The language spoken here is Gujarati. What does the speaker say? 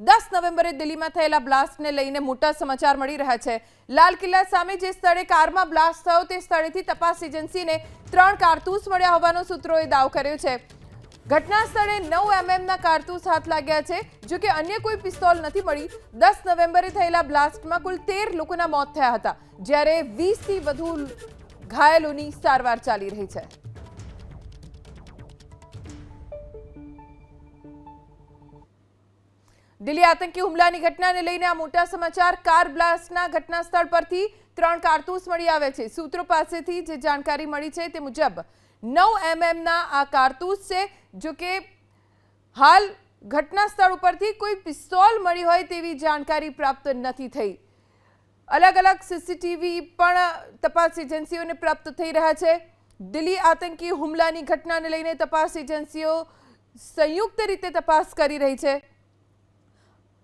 દસ નવેમ્બરે દિલ્હીમાં થયેલા બ્લાસ્ટને લઈને મોટા સમાચાર મળી રહ્યા છે. લાલ કિલ્લા સામે જે સ્થળે કારમાં બ્લાસ્ટ થયો તે સ્થળેથી તપાસ એજન્સીને ત્રણ કારતૂસ મળ્યા હોવાનો સૂત્રોએ દાવ કર્યો છે. ઘટના સ્થળે નવ એમએમના કારતૂસ હાથ લાગ્યા છે. જો કે અન્ય કોઈ પિસ્તોલ નથી મળી. દસ નવેમ્બરે થયેલા બ્લાસ્ટમાં કુલ તેર લોકોના મોત થયા હતા, જ્યારે વીસથી વધુ ઘાયલોની સારવાર ચાલી રહી છે. દિલ્હી આતંકી હુમલાની ઘટનાને લઈને આ મોટા સમાચાર. કાર બ્લાસ્ટના ઘટના સ્થળ પરથી ત્રણ કારતૂસ મળી આવે છે. સૂત્રો પાસેથી જે જાણકારી મળી છે તે મુજબ નવ એમએમના આ કારતૂસ છે, જો કે હાલ ઘટના સ્થળ ઉપરથી કોઈ પિસ્તોલ મળી હોય તેવી જાણકારી પ્રાપ્ત નથી થઈ. અલગ અલગ સીસીટીવી પણ તપાસ એજન્સીઓને પ્રાપ્ત થઈ રહ્યા છે. દિલ્હી આતંકી હુમલાની ઘટનાને લઈને તપાસ એજન્સીઓ સંયુક્ત રીતે તપાસ કરી રહી છે.